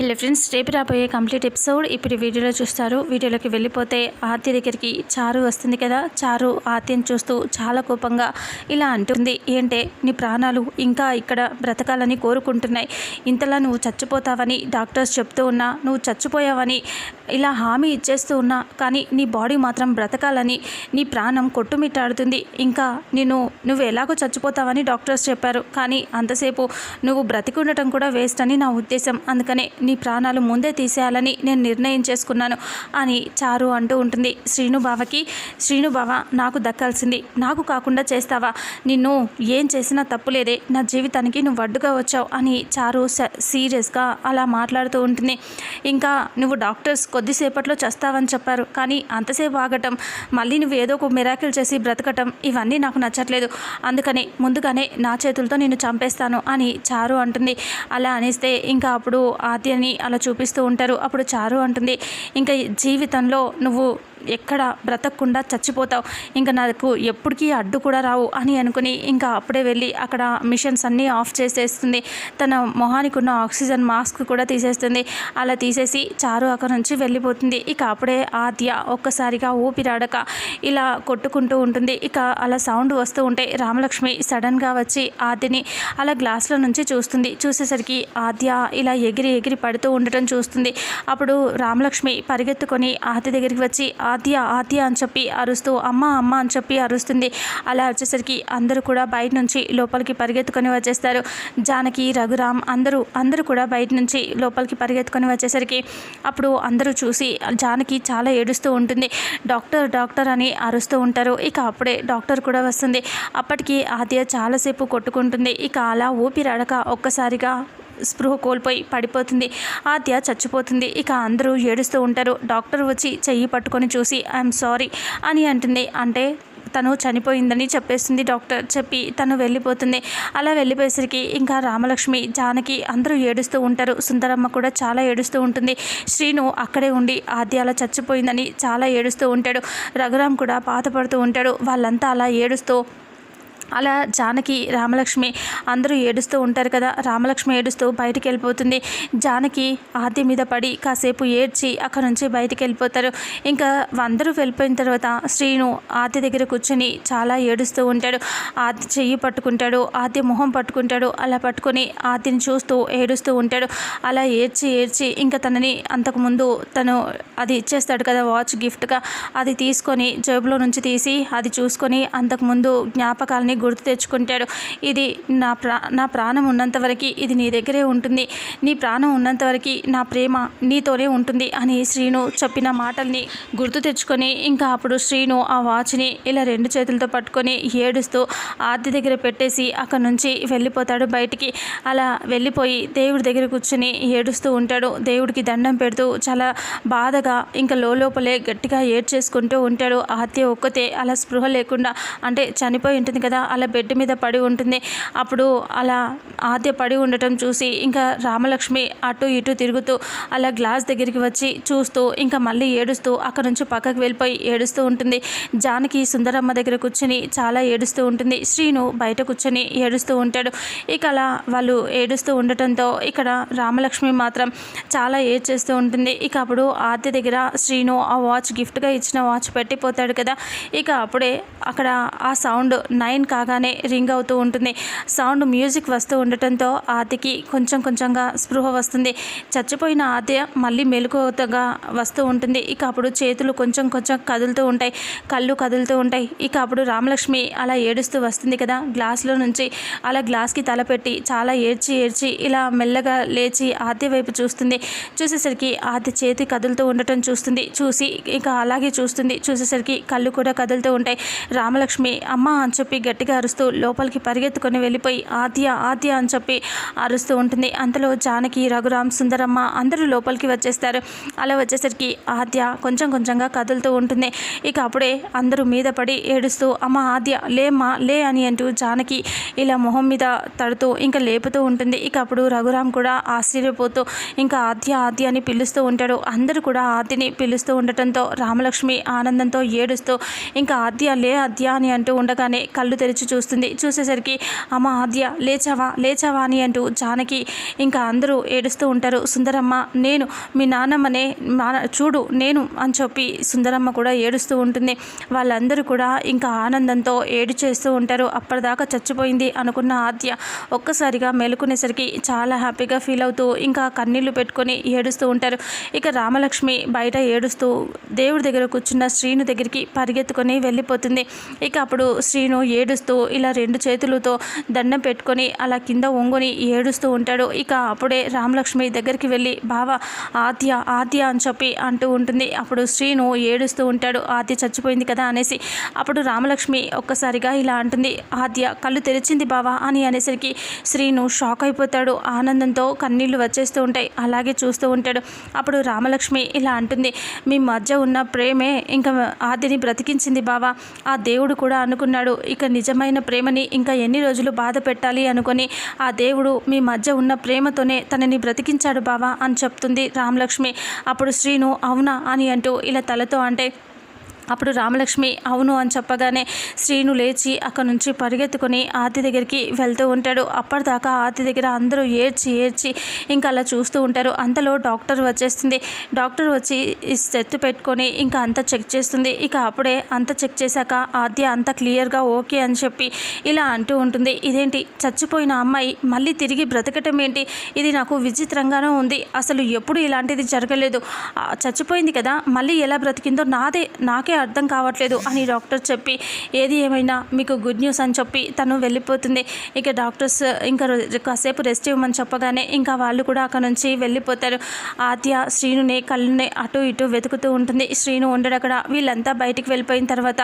Hello friends రేపు రాబోయే complete episode ఇప్పుడు వీడియోలో చూస్తారు. వీడియోలోకి వెళ్ళిపోతే ఆర్తి దగ్గరికి చారు వస్తుంది కదా. చారు ఆర్తిని చూస్తూ చాలా కోపంగా ఇలా అంటుంది ఏంటే నీ ప్రాణాలు ఇంకా ఇక్కడ బ్రతకాలని కోరుకుంటున్నాయి. ఇంతలా నువ్వు చచ్చిపోతావని డాక్టర్స్ చెప్తూ ఉన్నా నువ్వు చచ్చిపోయావని ఇలా హామీ ఇచ్చేస్తూ ఉన్నా కానీ నీ బాడీ మాత్రం బ్రతకాలని నీ ప్రాణం కొట్టుమిట్టాడుతుంది. ఇంకా నేను నువ్వు ఎలాగో చచ్చిపోతావని డాక్టర్స్ చెప్పారు. కానీ అంతసేపు నువ్వు బ్రతికి ఉండటం కూడా వేస్ట్ అని నా ఉద్దేశం. అందుకనే నీ ప్రాణాలు ముందే తీసేయాలని నేను నిర్ణయం చేసుకున్నాను అని చారు అంటూ ఉంటుంది. శ్రీనుబావకి శ్రీనుబావ నాకు దక్కాల్సింది. నాకు కాకుండా చేస్తావా? నిన్ను ఏం చేసినా తప్పులేదే. నా జీవితానికి నువ్వు అడ్డుగా వచ్చావు అని చారు సీరియస్గా అలా మాట్లాడుతూ ఉంటుంది. ఇంకా నువ్వు డాక్టర్స్ కొద్దిసేపట్లో చేస్తావని చెప్పారు. కానీ అంతసేపు ఆగటం మళ్ళీ నువ్వు ఏదో ఒక మిరాకిల్ చేసి బ్రతకటం ఇవన్నీ నాకు నచ్చట్లేదు. అందుకని ముందుగానే నా చేతులతో నేను చంపేస్తాను అని చారు అంటుంది. అలా అనేస్తే ఇంకా అప్పుడు ఆద్య అని అలా చూపిస్తూ ఉంటారు. అప్పుడు చారు అంటుంది ఇంకా జీవితంలో నువ్వు ఎక్కడ బ్రతకకుండా చచ్చిపోతావు. ఇంకా నాకు ఎప్పటికీ అడ్డు కూడా రావు అని అనుకుని ఇంకా అప్పుడే వెళ్ళి అక్కడ మిషన్స్ అన్నీ ఆఫ్ చేసేస్తుంది. తన మొహానికి ఉన్న ఆక్సిజన్ మాస్క్ కూడా తీసేస్తుంది. అలా తీసేసి చారు అక్కడ నుంచి వెళ్ళిపోతుంది. ఇక అప్పుడే ఆద్య ఒక్కసారిగా ఊపిరాడక ఇలా కొట్టుకుంటూ ఉంటుంది. ఇక అలా సౌండ్ వస్తూ ఉంటే రామలక్ష్మి సడన్గా వచ్చి ఆద్యని అలా గ్లాస్లో నుంచి చూస్తుంది. చూసేసరికి ఆద్య ఇలా ఎగిరి ఎగిరి పడుతూ ఉండటం చూస్తుంది. అప్పుడు రామలక్ష్మి పరిగెత్తుకొని ఆద్య దగ్గరికి వచ్చి ఆద్య ఆద్య అని చెప్పి అరుస్తూ అమ్మ అమ్మ అని చెప్పి అరుస్తుంది. అలా వచ్చేసరికి అందరూ కూడా బయట నుంచి లోపలికి పరిగెత్తుకొని వచ్చేస్తారు. జానకి రఘురామ్ అందరూ అందరూ కూడా బయట నుంచి లోపలికి పరిగెత్తుకొని వచ్చేసరికి అప్పుడు అందరూ చూసి జానకి చాలా ఏడుస్తూ ఉంటుంది. డాక్టర్ డాక్టర్ అని అరుస్తూ ఉంటారు. ఇక అప్పుడే డాక్టర్ కూడా వస్తుంది. అప్పటికి ఆద్య చాలాసేపు కొట్టుకుంటుంది. ఇక అలా ఊపిరాడక ఒక్కసారిగా స్పృహ కోల్పోయి పడిపోతుంది. ఆద్య చచ్చిపోతుంది. ఇక అందరూ ఏడుస్తూ ఉంటారు. డాక్టర్ వచ్చి చెయ్యి పట్టుకొని చూసి ఐఎమ్ సారీ అని అంటుంది. అంటే తను చనిపోయిందని చెప్పేస్తుంది డాక్టర్. చెప్పి తను వెళ్ళిపోతుంది. అలా వెళ్ళిపోయేసరికి ఇంకా రామలక్ష్మి జానకి అందరూ ఏడుస్తూ ఉంటారు. సుందరమ్మ కూడా చాలా ఏడుస్తూ ఉంటుంది. శ్రీను అక్కడే ఉండి ఆద్య అలా చచ్చిపోయిందని చాలా ఏడుస్తూ ఉంటాడు. రఘురామ్ కూడా బాధపడుతూ ఉంటాడు. వాళ్ళంతా అలా ఏడుస్తూ అలా జానకి రామలక్ష్మి అందరూ ఏడుస్తూ ఉంటారు కదా. రామలక్ష్మి ఏడుస్తూ బయటికి వెళ్ళిపోతుంది. జానకి ఆది మీద పడి కాసేపు ఏడ్చి అక్కడ నుంచి బయటికి వెళ్ళిపోతారు. ఇంకా అందరూ వెళ్ళిపోయిన తర్వాత శ్రీను ఆది దగ్గర కూర్చొని చాలా ఏడుస్తూ ఉంటాడు. ఆది చెయ్యి పట్టుకుంటాడు ఆది మొహం పట్టుకుంటాడు అలా పట్టుకొని ఆదిని చూస్తూ ఏడుస్తూ ఉంటాడు. అలా ఏడ్చి ఏడ్చి ఇంకా తనని అంతకుముందు తను అది ఇచ్చేస్తాడు కదా వాచ్ గిఫ్ట్గా. అది తీసుకొని జేబులో నుంచి తీసి అది చూసుకొని అంతకుముందు జ్ఞాపకాలని గుర్తు తెచ్చుకుంటాడు. ఇది నా ప్రా నా ప్రాణం ఉన్నంతవరకు ఇది నీ దగ్గరే ఉంటుంది. నీ ప్రాణం ఉన్నంతవరకు నా ప్రేమ నీతోనే ఉంటుంది అని శ్రీను చెప్పిన మాటల్ని గుర్తు తెచ్చుకొని ఇంకా అప్పుడు శ్రీను ఆ వాచ్ని ఇలా రెండు చేతులతో పట్టుకొని ఏడుస్తూ ఆర్తి దగ్గర పెట్టేసి అక్కడ నుంచి వెళ్ళిపోతాడు బయటికి. అలా వెళ్ళిపోయి దేవుడి దగ్గర కూర్చొని ఏడుస్తూ ఉంటాడు. దేవుడికి దండం పెడుతూ చాలా బాధగా ఇంకా లోపలే గట్టిగా ఏడ్చేసుకుంటూ ఉంటాడు. ఆర్తి ఒక్కతే అలా స్పృహ లేకుండా అంటే చనిపోయి ఉంటుంది కదా అలా బెడ్ మీద పడి ఉంటుంది. అప్పుడు అలా ఆద్య పడి ఉండటం చూసి ఇంకా రామలక్ష్మి అటు ఇటు తిరుగుతూ అలా గ్లాస్ దగ్గరికి వచ్చి చూస్తూ ఇంకా మళ్ళీ ఏడుస్తూ అక్కడ నుంచి పక్కకు వెళ్ళిపోయి ఏడుస్తూ ఉంటుంది. జానకి సుందరమ్మ దగ్గర కూర్చొని చాలా ఏడుస్తూ ఉంటుంది. శ్రీను బయట కూర్చొని ఏడుస్తూ ఉంటాడు. ఇక అలా వాళ్ళు ఏడుస్తూ ఉండటంతో ఇక్కడ రామలక్ష్మి మాత్రం చాలా ఏడ్చేస్తూ ఉంటుంది. ఇక అప్పుడు ఆద్య దగ్గర శ్రీను ఆ వాచ్ గిఫ్ట్గా ఇచ్చిన వాచ్ పెట్టిపోతాడు కదా. ఇక అప్పుడే అక్కడ ఆ సౌండ్ నైన్ కాగానే రింగ్ అవుతూ ఉంటుంది. సౌండ్ మ్యూజిక్ వస్తూ ఉండటంతో ఆతికి కొంచెం కొంచెంగా స్పృహ వస్తుంది. చచ్చిపోయిన ఆద్య మళ్ళీ మెలకువగా వస్తూ ఉంటుంది. ఇక అప్పుడు చేతులు కొంచెం కొంచెం కదులుతూ ఉంటాయి. కళ్ళు కదులుతూ ఉంటాయి. ఇక అప్పుడు రామలక్ష్మి అలా ఏడుస్తూ వస్తుంది కదా. గ్లాస్లో నుంచి అలా గ్లాస్కి తలపెట్టి చాలా ఏడ్చి ఏడ్చి ఇలా మెల్లగా లేచి ఆద్య వైపు చూస్తుంది. చూసేసరికి ఆతి చేతి కదులుతూ ఉండటం చూస్తుంది. చూసి ఇక అలాగే చూస్తుంది. చూసేసరికి కళ్ళు కూడా కదులుతూ ఉంటాయి. రామలక్ష్మి అమ్మ అని చెప్పి గట్టిగా అరుస్తూ లోపలికి పరిగెత్తుకొని వెళ్ళిపోయి ఆద్య ఆద్య అని చెప్పి అరుస్తూ ఉంటుంది. అంతలో జానకి రఘురామ్ సుందరమ్మ అందరూ లోపలికి వచ్చేస్తారు. అలా వచ్చేసరికి ఆద్య కొంచెం కొంచెంగా కదులుతూ ఉంటుంది. ఇక అప్పుడే అందరూ మీద పడి ఏడుస్తూ అమ్మ ఆద్య లేమ్మా లే అని అంటూ జానకి ఇలా మొహం మీద తడుతూ ఇంకా లేపుతూ ఉంటుంది. ఇక అప్పుడు రఘురామ్ కూడా ఆశ్చర్యపోతూ ఇంకా ఆద్య ఆద్య అని పిలుస్తూ ఉంటాడు. అందరూ కూడా ఆద్యని పిలుస్తూ ఉండటంతో రామలక్ష్మి ఆనందంతో ఏడుస్తూ ఇంకా ఆద్య లే ఆద్య అని అంటూ ఉండగానే కళ్ళు తెరిచి వచ్చి చూస్తుంది. చూసేసరికి అమ్మ ఆద్య లేచావా? లేచావా అని అంటూ జానకి ఇంకా అందరూ ఏడుస్తూ ఉంటారు. సుందరమ్మ నేను మీ నాన్నమ్మనే చూడు నేను అని చెప్పి సుందరమ్మ కూడా ఏడుస్తూ ఉంటుంది. వాళ్ళందరూ కూడా ఇంకా ఆనందంతో ఏడు చేస్తూ ఉంటారు. అప్పటిదాకా చచ్చిపోయింది అనుకున్న ఆద్య ఒక్కసారిగా మేలుకునేసరికి చాలా హ్యాపీగా ఫీల్ అవుతూ ఇంకా కన్నీళ్ళు పెట్టుకొని ఏడుస్తూ ఉంటారు. ఇక రామలక్ష్మి బయట ఏడుస్తూ దేవుడి దగ్గర కూర్చున్న శ్రీను దగ్గరికి పరిగెత్తుకొని వెళ్ళిపోతుంది. ఇక అప్పుడు శ్రీను ఏడుస్తూ ఇలా రెండు చేతులతో దండం పెట్టుకొని అలా కింద ఒంగుని ఏడుస్తూ ఉంటాడు. ఇక అప్పుడే రామలక్ష్మి దగ్గరికి వెళ్ళి బావ ఆద్య ఆద్య అని చెప్పి అంటూ ఉంటుంది. అప్పుడు శ్రీను ఏడుస్తూ ఉంటాడు. ఆత్య చచ్చిపోయింది కదా అనేసి అప్పుడు రామలక్ష్మి ఒక్కసారిగా ఇలా అంటుంది. ఆద్య కళ్ళు తెరిచింది బావా అని అనేసరికి శ్రీను షాక్ అయిపోతాడు. ఆనందంతో కన్నీళ్ళు వచ్చేస్తూ ఉంటాయి. అలాగే చూస్తూ ఉంటాడు. అప్పుడు రామలక్ష్మి ఇలా అంటుంది. మీ మధ్య ఉన్న ప్రేమే ఇంకా ఆద్యని బ్రతికించింది బావా ఆ దేవుడు కూడా అనుకున్నాడు. ఇక నిజమైన ప్రేమని ఇంకా ఎన్ని రోజులు బాధ పెట్టాలి అనుకొని ఆ దేవుడు మీ మధ్య ఉన్న ప్రేమతోనే తనని బ్రతికించాడు బావా అని చెప్తుంది రామలక్ష్మి. అప్పుడు శ్రీను అవునా అని అంటూ ఇలా తలతో అంటే అప్పుడు రామలక్ష్మి అవును అని చెప్పగానే శ్రీను లేచి అక్కడ నుంచి పరిగెత్తుకొని ఆతి దగ్గరికి వెళ్తూ ఉంటాడు. అప్పటిదాకా ఆతి దగ్గర అందరూ ఏడ్చి ఏడ్చి ఇంకా అలా చూస్తూ ఉంటారు. అంతలో డాక్టర్ వచ్చేస్తుంది. డాక్టర్ వచ్చి సెత్తు పెట్టుకొని ఇంకా అంతా చెక్ చేస్తుంది. ఇక అప్పుడే అంత చెక్ చేశాక ఆద్య అంత క్లియర్గా ఓకే అని చెప్పి ఇలా అంటూ ఉంటుంది. ఇదేంటి? చచ్చిపోయిన అమ్మాయి మళ్ళీ తిరిగి బ్రతకటం ఏంటి? ఇది నాకు విచిత్రంగానే ఉంది. అసలు ఎప్పుడు ఇలాంటిది జరగలేదు. చచ్చిపోయింది కదా. మళ్ళీ ఎలా బ్రతికిందో నాదే నాకే అర్థం కావట్లేదు అని డాక్టర్ చెప్పి ఏది ఏమైనా మీకు గుడ్ న్యూస్ అని చెప్పి తను వెళ్ళిపోతుంది. ఇక డాక్టర్స్ ఇంకా కాసేపు రెస్ట్ ఇవ్వమని చెప్పగానే ఇంకా వాళ్ళు కూడా అక్కడ నుంచి వెళ్ళిపోతారు. ఆద్య శ్రీనుని కళ్ళుని అటు ఇటు వెతుకుతూ ఉంటుంది. శ్రీను ఉండడు అక్కడ. వీళ్ళంతా బయటికి వెళ్ళిపోయిన తర్వాత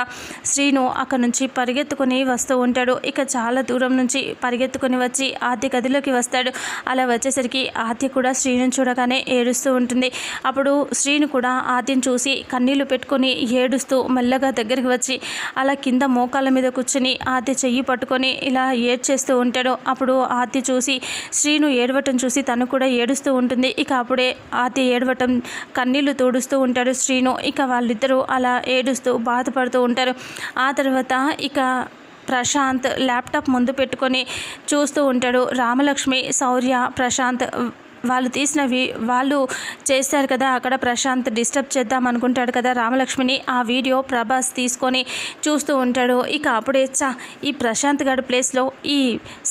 శ్రీను అక్కడ నుంచి పరిగెత్తుకొని వస్తూ ఉంటాడు. ఇక చాలా దూరం నుంచి పరిగెత్తుకొని వచ్చి ఆద్య గదిలోకి వస్తాడు. అలా వచ్చేసరికి ఆద్య కూడా శ్రీను చూడగానే ఏడుస్తూ ఉంటుంది. అప్పుడు శ్రీను కూడా ఆద్యను చూసి కన్నీళ్ళు పెట్టుకొని ఏడుస్తూ మెల్లగా దగ్గరికి వచ్చి అలా కింద మోకాళ్ళ మీద కూర్చుని ఆద్య చెయ్యి పట్టుకొని ఇలా ఏడ్చేస్తూ ఉంటాడు. అప్పుడు ఆద్య చూసి శ్రీను ఏడవటం చూసి తను కూడా ఏడుస్తూ ఉంటుంది. ఇక అప్పుడే ఆద్య ఏడవటం కన్నీళ్ళు తోడుస్తూ ఉంటాడు శ్రీను. ఇక వాళ్ళిద్దరూ అలా ఏడుస్తూ బాధపడుతూ ఉంటారు. ఆ తర్వాత ఇక ప్రశాంత్ ల్యాప్టాప్ ముందు పెట్టుకొని చూస్తూ ఉంటాడు. రామలక్ష్మి శౌర్య ప్రశాంత్ వాళ్ళు తీసినవి వాళ్ళు చేస్తారు కదా అక్కడ ప్రశాంత్ డిస్టర్బ్ చేద్దాం అనుకుంటాడు కదా రామలక్ష్మిని ఆ వీడియో ప్రభాస్ తీసుకొని చూస్తూ ఉంటాడు. ఇక అప్పుడే చా ఈ ప్రశాంత్ గడు ప్లేస్లో ఈ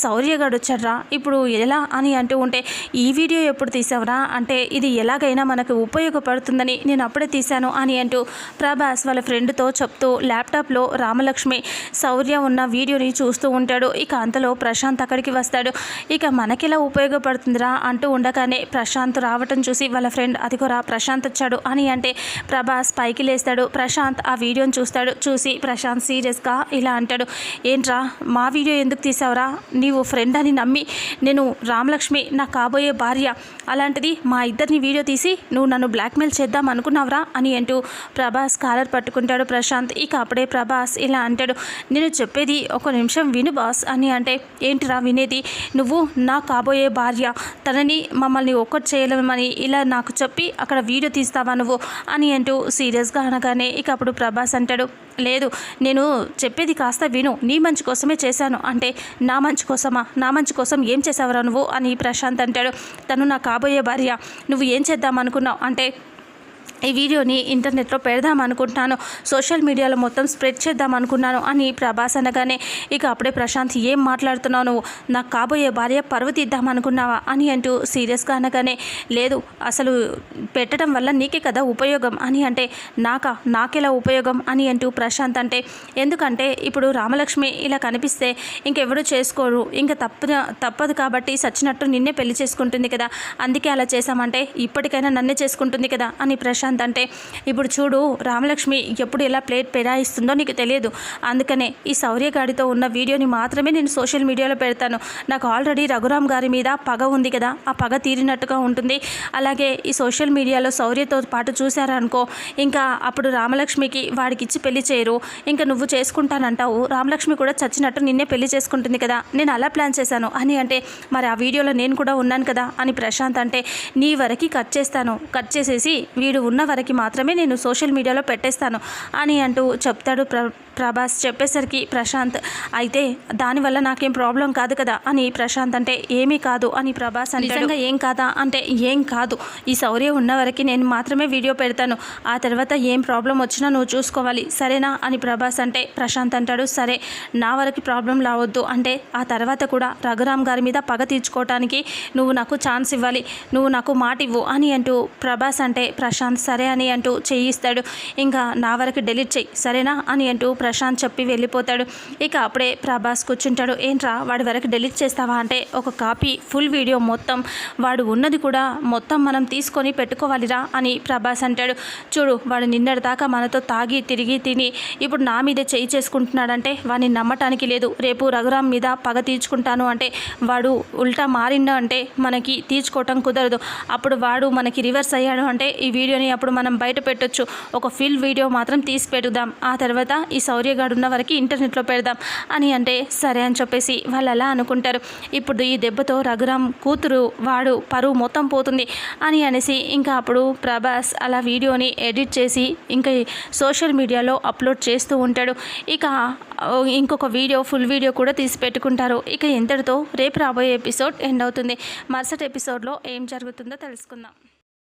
శౌర్య గడు వచ్చాడ్రా? ఇప్పుడు ఎలా అని అంటూ ఉంటే ఈ వీడియో ఎప్పుడు తీసావురా? అంటే ఇది ఎలాగైనా మనకు ఉపయోగపడుతుందని నేను అప్పుడే తీశాను అని అంటూ ప్రభాస్ వాళ్ళ ఫ్రెండ్తో చెప్తూ ల్యాప్టాప్లో రామలక్ష్మి శౌర్య ఉన్న వీడియోని చూస్తూ ఉంటాడు. ఇక అంతలో ప్రశాంత్ అక్కడికి వస్తాడు. ఇక మనకిలా ఉపయోగపడుతుందిరా అంటూ ఉండగానే ప్రశాంత్ రావటం చూసి వాళ్ళ ఫ్రెండ్ అదిగోరా ప్రశాంత్ వచ్చాడు అని అంటే ప్రభాస్ పైకి లేస్తాడు. ప్రశాంత్ ఆ వీడియోని చూస్తాడు. చూసి ప్రశాంత్ సీరియస్గా ఇలా అంటాడు ఏంట్రా మా వీడియో ఎందుకు తీసావురా? నీవు ఫ్రెండ్ అని నమ్మి నేను రామలక్ష్మి నా కాబోయే భార్య. అలాంటిది మా ఇద్దరిని వీడియో తీసి నువ్వు నన్ను బ్లాక్మెయిల్ చేద్దాం అనుకున్నావురా? అని అంటూ ప్రభాస్ కాలర్ పట్టుకుంటాడు ప్రశాంత్. ఇక అప్పుడే ప్రభాస్ ఇలా అంటాడు నేను చెప్పేది ఒక నిమిషం విను బాస్ అని అంటే ఏంటిరా వినేది? నువ్వు నా కాబోయే భార్య. తనని మమ్మల్ని ఒక్కటి చేయలేమని ఇలా నాకు చెప్పి అక్కడ వీడియో తీస్తావా నువ్వు? అని అంటూ సీరియస్గా అనగానే ఇక అప్పుడు ప్రభాస్ అంటాడు లేదు నేను చెప్పేది కాస్త విను. నీ మంచి కోసమే చేశాను. అంటే నా మంచి కోసమా? నా మంచి కోసం ఏం చేసావురా నువ్వు? అని ప్రశాంత్ అంటాడు తను నా కాబోయే భార్య. నువ్వు ఏం చేద్దాం అనుకున్నావు? అంటే ఈ వీడియోని ఇంటర్నెట్లో పెడదాం అనుకుంటున్నాను. సోషల్ మీడియాలో మొత్తం స్ప్రెడ్ చేద్దాం అనుకున్నాను అని ప్రభాస్ అనగానే ఇక అప్పుడే ప్రశాంత్ ఏం మాట్లాడుతున్నావు నువ్వు? నాకు కాబోయే భార్య పరువు అనుకున్నావా? అని అంటూ సీరియస్గా అనగానే లేదు అసలు పెట్టడం వల్ల నీకే కదా ఉపయోగం? అని అంటే నాకా? నాకెలా ఉపయోగం? అని అంటూ ప్రశాంత్ అంటే ఎందుకంటే ఇప్పుడు రామలక్ష్మి ఇలా కనిపిస్తే ఇంకెవరు చేసుకోరు. ఇంకా తప్పు తప్పదు కాబట్టి సచ్చినట్టు నిన్నే పెళ్ళి చేసుకుంటుంది కదా. అందుకే అలా చేశామంటే ఇప్పటికైనా నన్నే చేసుకుంటుంది కదా? అని ప్రశాంత్ అంటే ఇప్పుడు చూడు రామలక్ష్మి ఎప్పుడు ఎలా ప్లేట్ పెరాయిస్తుందో నీకు తెలియదు. అందుకనే ఈ సౌర్యగాడితో ఉన్న వీడియోని మాత్రమే నేను సోషల్ మీడియాలో పెడతాను. నాకు ఆల్రెడీ రఘురామ్ గారి మీద పగ ఉంది కదా ఆ పగ తీరినట్టుగా ఉంటుంది. అలాగే ఈ సోషల్ మీడియాలో శౌర్యతో పాటు చూశారనుకో ఇంకా అప్పుడు రామలక్ష్మికి వాడికి ఇచ్చి పెళ్ళి చేయరు. ఇంకా నువ్వు చేసుకుంటానంటావు రామలక్ష్మి కూడా చచ్చినట్టు నిన్నే పెళ్ళి చేసుకుంటుంది కదా. నేను అలా ప్లాన్ చేశాను. అని అంటే మరి ఆ వీడియోలో నేను కూడా ఉన్నాను కదా అని ప్రశాంత్ అంటే నీ వరకు కట్ చేస్తాను. కట్ చేసేసి వీడు ఉన్న వరకు మాత్రమే నేను సోషల్ మీడియాలో పెట్టేస్తాను అని అంటూ చెప్తాడు ప్ర ప్రభాస్. చెప్పేసరికి ప్రశాంత్ అయితే దానివల్ల నాకేం ప్రాబ్లం కాదు కదా? అని ప్రశాంత్ అంటే ఏమీ కాదు అని ప్రభాస్ అంటే నిజంగా ఏం కాదా? అంటే ఏం కాదు. ఈ శౌర్య ఉన్న వరకు నేను మాత్రమే వీడియో పెడతాను. ఆ తర్వాత ఏం ప్రాబ్లం వచ్చినా నువ్వు చూసుకోవాలి. సరేనా? అని ప్రభాస్ అంటే ప్రశాంత్ అంటాడు సరే నా వరకు ప్రాబ్లం రావద్దు. అంటే ఆ తర్వాత కూడా రఘురామ్ గారి మీద పగ తీర్చుకోవటానికి నువ్వు నాకు ఛాన్స్ ఇవ్వాలి. నువ్వు నాకు మాట ఇవ్వు అని అంటూ ప్రభాస్ అంటే ప్రశాంత్ సరే అని అంటూ చేయిస్తాడు. ఇంకా నా వరకు డెలీట్ చేయి సరేనా అని అంటూ ప్రశాంత్ చెప్పి వెళ్ళిపోతాడు. ఇక అప్పుడే ప్రభాస్ కూర్చుంటాడు. ఏంట్రా వాడి వరకు డెలీట్ చేస్తావా అంటే ఒక కాపీ ఫుల్ వీడియో మొత్తం వాడు ఉన్నది కూడా మొత్తం మనం తీసుకొని పెట్టుకోవాలిరా అని ప్రభాస్ అంటాడు. చూడు వాడు నిన్నటిదాకా మనతో తాగి తిరిగి తిని ఇప్పుడు నా మీదే చేయి చేసుకుంటున్నాడంటే వాడిని నమ్మటానికి లేదు. రేపు రఘురామ్ మీద పగ తీర్చుకుంటాను అంటే వాడు ఉల్టా మారిండు అంటే మనకి తీర్చుకోవటం కుదరదు. అప్పుడు వాడు మనకి రివర్స్ అయ్యాడు అంటే ఈ వీడియోని అప్పుడు మనం బయట పెట్టొచ్చు. ఒక ఫిల్ వీడియో మాత్రం తీసి పెడుదాం. ఆ తర్వాత ఈ సౌర్యగాడు ఉన్న వరకు ఇంటర్నెట్లో పెడదాం. అని అంటే సరే అని చెప్పేసి వాళ్ళు అలా అనుకుంటారు. ఇప్పుడు ఈ దెబ్బతో రఘురామ్ కూతురు వాడు పరువు మొత్తం పోతుంది అని అనేసి ఇంకా అప్పుడు ప్రభాస్ అలా వీడియోని ఎడిట్ చేసి ఇంకా సోషల్ మీడియాలో అప్లోడ్ చేస్తూ ఉంటాడు. ఇక ఇంకొక వీడియో ఫుల్ వీడియో కూడా తీసి పెట్టుకుంటారు. ఇక ఇంతటితో రేపు రాబోయే ఎపిసోడ్ ఎండ్ అవుతుంది. మరుసటి ఎపిసోడ్లో ఏం జరుగుతుందో తెలుసుకుందాం.